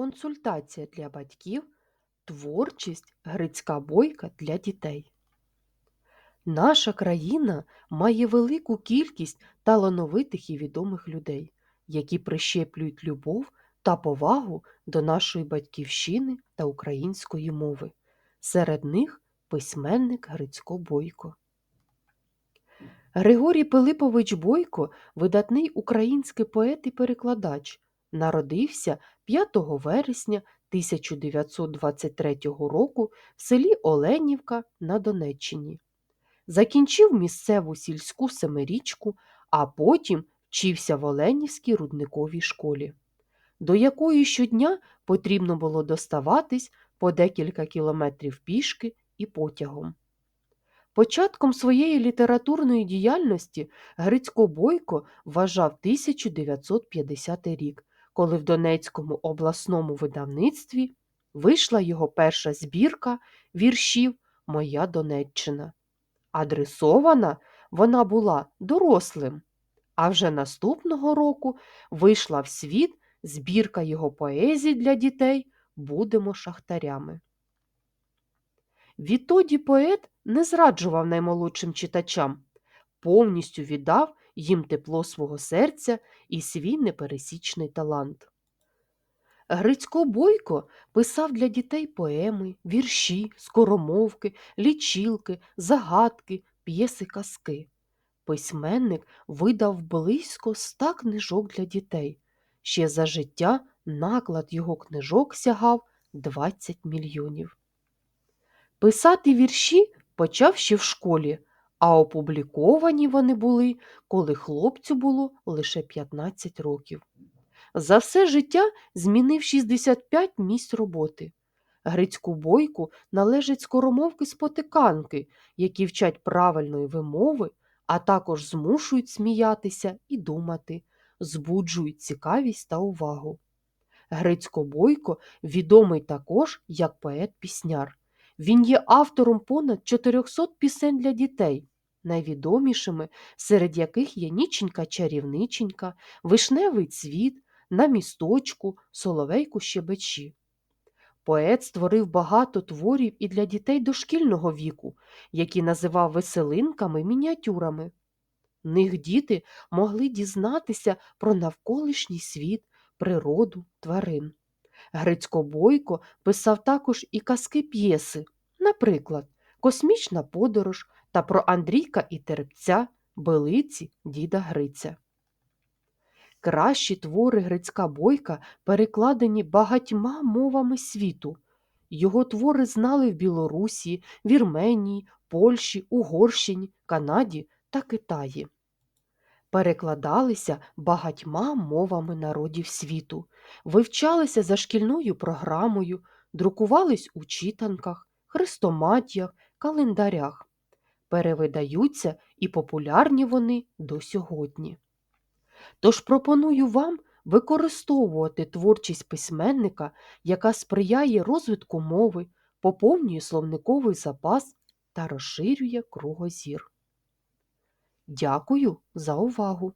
Консультація для батьків. Творчість Грицька бойка для дітей. Наша країна має велику кількість талановитих і відомих людей, які прищеплюють любов та повагу до нашої батьківщини та української мови. Серед них письменник Грицько Бойко. Григорій Пилипович Бойко видатний український поет і перекладач. Народився 5 вересня 1923 року в селі Оленівка на Донеччині. Закінчив місцеву сільську семирічку, а потім вчився в Оленівській рудниковій школі, до якої щодня потрібно було доставатись по декілька кілометрів пішки і потягом. Початком своєї літературної діяльності Грицько Бойко вважав 1950 рік, коли в Донецькому обласному видавництві вийшла його перша збірка віршів Моя Донеччина. Адресована вона була дорослим, а вже наступного року вийшла в світ збірка його поезій для дітей Будемо шахтарями. Відтоді поет не зраджував наймолодшим читачам, повністю віддав їм тепло свого серця і свій непересічний талант. Грицько Бойко писав для дітей поеми, вірші, скоромовки, лічилки, загадки, п'єси казки. Письменник видав близько ста книжок для дітей. Ще за життя наклад його книжок сягав 20 мільйонів. Писати вірші почав ще в школі, а опубліковані вони були, коли хлопцю було лише 15 років. За все життя змінив 65 місць роботи. Грицьку бойку належать скоромовки спотиканки, які вчать правильної вимови, а також змушують сміятися і думати, збуджують цікавість та увагу. Грицько Бойко відомий також як поет-пісняр. Він є автором понад 400 пісень для дітей, найвідомішими, серед яких є Ніченька чарівниченька, Вишневий цвіт, На місточку, Соловейку щебечі. Поет створив багато творів і для дітей дошкільного віку, які називав веселинками мініатюрами. В них діти могли дізнатися про навколишній світ, природу, тварин. Грицько Бойко писав також і казки п'єси, наприклад, Космічна подорож та про Андрійка і терпця, Белиці діда Гриця. Кращі твори Грицька Бойка перекладені багатьма мовами світу. Його твори знали в Білорусі, Вірменії, Польщі, Угорщині, Канаді та Китаї. Перекладалися багатьма мовами народів світу, вивчалися за шкільною програмою, друкувались у читанках, хрестоматіях, календарях. Перевидаються і популярні вони до сьогодні. Тож пропоную вам використовувати творчість письменника, яка сприяє розвитку мови, поповнює словниковий запас та розширює кругозір. Дякую за увагу!